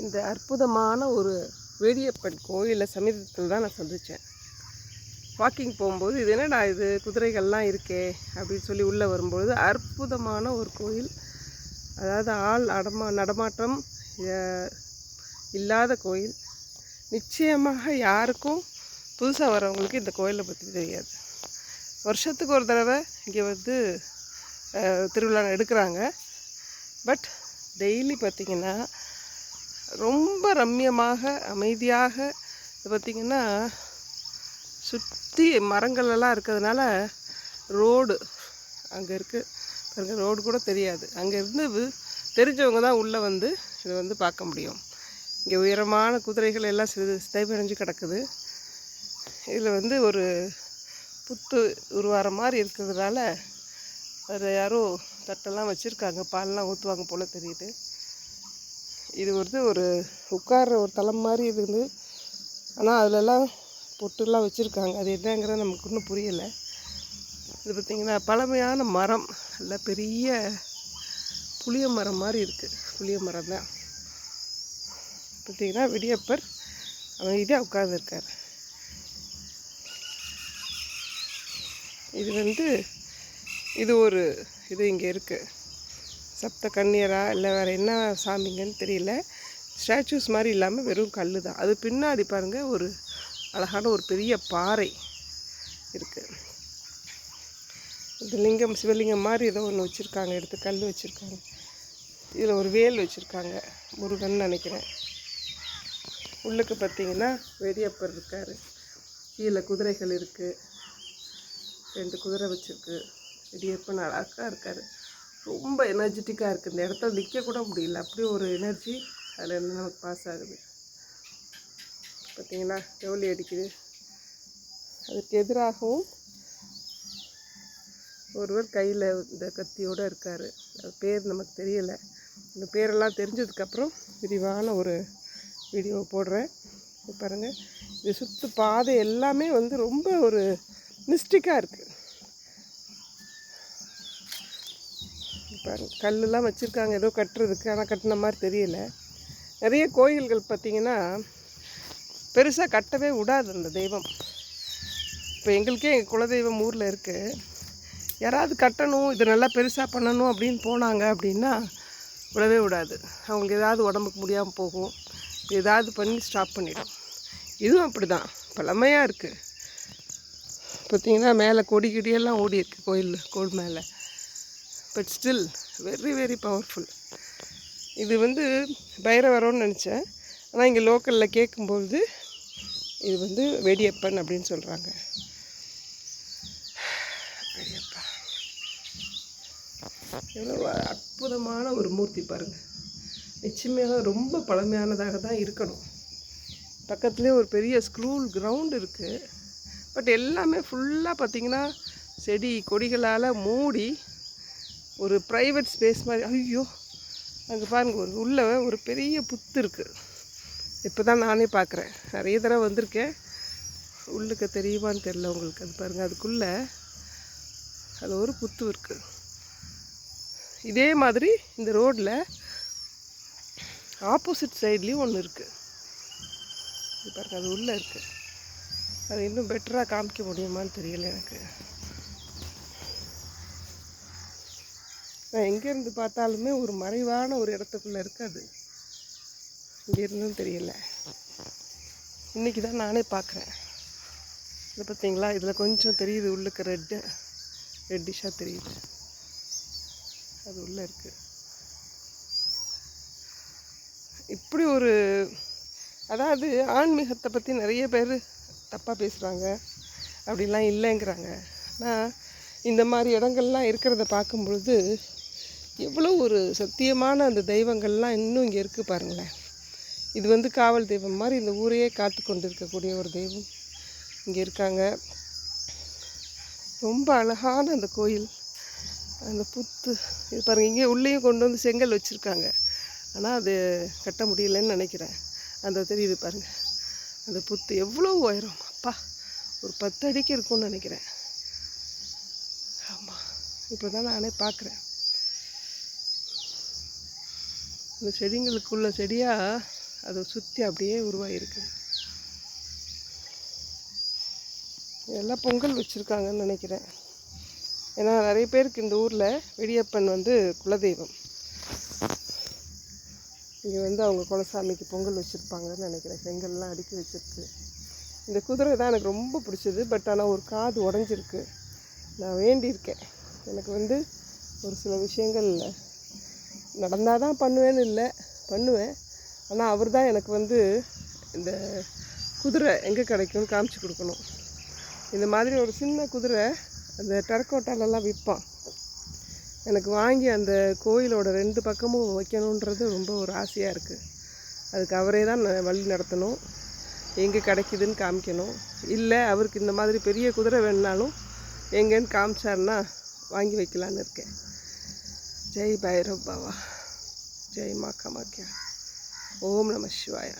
இந்த அற்புதமான ஒரு வேடியப்பன் கோயிலை சமீபத்தில் தான் நான் சந்தித்தேன். வாக்கிங் போகும்போது இது என்னடா இது? குதிரைகள்லாம் இருக்கே அப்படின்னு சொல்லி உள்ளே வரும்பொழுது அற்புதமான ஒரு கோயில். அதாவது ஆள் அடமா நடமாட்டம் இல்லாத கோயில். நிச்சயமாக யாருக்கும் புதுசாக வரவங்களுக்கு இந்த கோயிலை பற்றி தெரியாது. வருஷத்துக்கு ஒரு தடவை இங்கே வந்து திருவிழா எடுக்கிறாங்க. பட் டெய்லி பார்த்திங்கன்னா ரொம்ப ரம்மியமாக அமைதியாக. இது பார்த்திங்கன்னா சுற்றி மரங்களெல்லாம் இருக்கிறதுனால ரோடு அங்கே இருக்குது பாருங்க ரோடு கூட தெரியாது. அங்கே இருந்து தெரிஞ்சவங்க தான் உள்ளே வந்து இதை வந்து பார்க்க முடியும். இங்கே உயரமான குதிரைகள் எல்லாம் சிறிது சிதைவடைஞ்சு கிடக்குது. இதில் வந்து ஒரு புத்து உருவார மாதிரி இருக்கிறதுனால அதில் யாரோ தட்டெல்லாம் வச்சுருக்காங்க. பால்லாம் ஊற்றுவாங்க போல் தெரியுது. இது வந்து ஒரு உட்கார்ற ஒரு தளம் மாதிரி இருந்து ஆனால் அதிலெல்லாம் பொட்டுலாம் வச்சுருக்காங்க. அது என்னங்கிறது நமக்கு இன்னும் புரியலை. இது பார்த்திங்கன்னா பழமையான மரம். நல்ல பெரிய புளிய மரம் மாதிரி இருக்குது புளிய மரம் தான். பார்த்திங்கன்னா விடியப்பர் அமைதியாக உட்கார்ந்துருக்கார். இது வந்து இது ஒரு இது இங்கே இருக்குது சப்த கன்னியரா இல்லை வேறு என்ன சாமிங்கன்னு தெரியல. ஸ்டாச்சூஸ் மாதிரி இல்லாமல் வெறும் கல் தான். அது பின்னாடி பாருங்கள் ஒரு அழகான ஒரு பெரிய பாறை இருக்குது இது லிங்கம் சிவலிங்கம் மாதிரி ஏதோ ஒன்று வச்சுருக்காங்க எடுத்து கல் வச்சுருக்காங்க. இதில் ஒரு வேல் வச்சுருக்காங்க முருகன் நினைக்கிறேன். உள்ளுக்கு பார்த்தீங்கன்னா வெடியப்பர் இருக்கார். கீழே குதிரைகள் இருக்குது ரெண்டு குதிரை வச்சுருக்கு. வெடியப்பன் அழகாக இருக்கார். ரொம்ப எனர்ஜெட்டிக்காக இருக்குது இந்த இடத்துல நிற்கக்கூட முடியல. அப்படி ஒரு எனர்ஜி அதில் இருந்து நமக்கு பாஸ் ஆகுது. பார்த்தீங்களா எவ்வளோ அடிக்குது. அதுக்கு எதிராகவும் ஒருவர் கையில் இந்த கத்தியோடு இருக்கார். அது பேர் நமக்கு தெரியலை. இந்த பேரெல்லாம் தெரிஞ்சதுக்கப்புறம் விரிவான ஒரு வீடியோ போடுறேன். பாருங்கள் இது சுற்று பாதை எல்லாமே வந்து ரொம்ப ஒரு மிஸ்டிக்காக இருக்குது பாருங்க கல்லெலாம் வச்சுருக்காங்க ஏதோ கட்டுறதுக்கு ஆனால் கட்டின மாதிரி தெரியல. நிறைய கோயில்கள் பார்த்திங்கன்னா பெருசாக கட்டவே விடாது அந்த தெய்வம். இப்போ எங்களுக்கே எங்கள் குலதெய்வம் ஊரில் இருக்குது யாராவது கட்டணும் இது நல்லா பெருசாக பண்ணணும் அப்படின்னு போனாங்க அப்படின்னா விடவே விடாது. அவங்களுக்கு ஏதாவது உடம்புக்கு முடியாமல் போகும். ஏதாவது பண்ணி ஸ்டாப் பண்ணிடும். இதுவும் அப்படி தான் பழமையாக இருக்குது பார்த்திங்கன்னா மேலே கொடி கிடியெல்லாம் ஓடி இருக்குது கோயில் கோல் மேலே. But still very very powerful இது வந்து பைரவரோன்னு நினச்சேன். ஆனால் இங்கே லோக்கலில் கேட்கும்பொழுது இது வந்து வெடியப்பன் அப்படின்னு சொல்கிறாங்க வெடியப்பா. எவ்வளோ அற்புதமான ஒரு மூர்த்தி பாருங்கள் நிச்சயமாக ரொம்ப பழமையானதாக தான் இருக்கணும். பக்கத்துலேயே ஒரு பெரிய ஸ்கூல் கிரவுண்ட் இருக்குது பட் எல்லாமே ஃபுல்லாக பார்த்திங்கன்னா செடி கொடிகளால் மூடி ஒரு ப்ரைவேட் ஸ்பேஸ் மாதிரி. ஐயோ அங்கே பாருங்க ஒரு உள்ளே ஒரு பெரிய புத்து இருக்குது இப்போ தான் நானே பார்க்குறேன் நிறைய தடவை வந்திருக்கேன். உள்ளுக்கு தெரியுமான்னு தெரில உங்களுக்கு. அது பாருங்கள் அதுக்குள்ளே அது ஒரு புத்து இருக்குது இதே மாதிரி இந்த ரோட்டில் ஆப்போசிட் சைட்லேயும் ஒன்று இருக்குது இது பாருங்கள் அது உள்ளே இருக்குது அது இன்னும் பெட்டராக காமிக்க முடியுமான்னு தெரியல எனக்கு. எங்கேருந்து பார்த்தாலுமே ஒரு மறைவான ஒரு இடத்துக்குள்ளே இருக்காது. இங்கேருந்தும் தெரியல. இன்றைக்கி தான் நானே பார்க்குறேன். இது பார்த்தீங்களா? இதில் கொஞ்சம் தெரியுது உள்ளுக்கு ரெட்டு. ரெட்டிஷாக தெரியுது. அது உள்ளே இருக்குது இப்படி ஒரு அதாவது ஆன்மீகத்தை பற்றி நிறைய பேர் தப்பாக பேசுகிறாங்க அப்படிலாம் இல்லைங்கிறாங்க. ஆனால் இந்த மாதிரி இடங்கள்லாம் இருக்கிறத பார்க்கும் பொழுது எவ்வளோ ஒரு சத்தியமான அந்த தெய்வங்கள்லாம் இன்னும் இங்கே இருக்குது பாருங்களேன். இது வந்து காவல் தெய்வம் மாதிரி இந்த ஊரையே காத்து கொண்டு இருக்கக்கூடிய ஒரு தெய்வம் இங்கே இருக்காங்க. ரொம்ப அழகான அந்த கோயில். அந்த புத்து இது பாருங்கள் இங்கே உள்ளேயும் கொண்டு வந்து செங்கல் வச்சுருக்காங்க. ஆனால் அது கட்ட முடியலன்னு நினைக்கிறேன். அந்த தெரியுது பாருங்கள் அந்த புத்து எவ்வளோ உயரம். அப்பா ஒரு பத்து அடிக்கு இருக்கும்னு நினைக்கிறேன். ஆமாம் இப்போ தான் நானே பார்க்குறேன் இந்த செடிங்களுக்குள்ள செடியாக அதை சுற்றி அப்படியே உருவாகிருக்கு இதெல்லாம் பொங்கல் வச்சுருக்காங்கன்னு நினைக்கிறேன். ஏன்னா நிறைய பேருக்கு இந்த ஊரில் வெடியப்பன் வந்து குலதெய்வம். இங்கே வந்து அவங்க குலசாமிக்கு பொங்கல் வச்சுருப்பாங்கன்னு நினைக்கிறேன். செங்கல்லாம் அடுக்கி வச்சிருக்கு. இந்த குதிரை தான் எனக்கு ரொம்ப பிடிச்சது. பட் ஆனால் ஒரு காது உடஞ்சிருக்கு. நான் வேண்டியிருக்கேன். எனக்கு வந்து ஒரு சில விஷயங்கள் நடந்தால் தான் பண்ணுவேன்னு இல்லை பண்ணுவேன். ஆனால் அவர் தான் எனக்கு வந்து இந்த குதிரை எங்கே கிடைக்கும்னு காமிச்சு கொடுக்கணும். இந்த மாதிரி ஒரு சின்ன குதிரை அந்த டெரக்கோட்டாலெல்லாம் விற்பான். எனக்கு வாங்கி அந்த கோயிலோட ரெண்டு பக்கமும் வைக்கணுன்றது ரொம்ப ஒரு ஆசையாக இருக்குது அதுக்கு அவரே தான் ந- வழி நடத்தணும். எங்கே கிடைக்குதுன்னு காமிக்கணும். இல்லை அவருக்கு இந்த மாதிரி பெரிய குதிரை வேணுனாலும் எங்கேன்னு காமிச்சாருன்னா வாங்கி வைக்கலான்னு இருக்கேன். జై భైరవ్ బావ జై మా కమాఖ్య ఓం నమ శివాయ.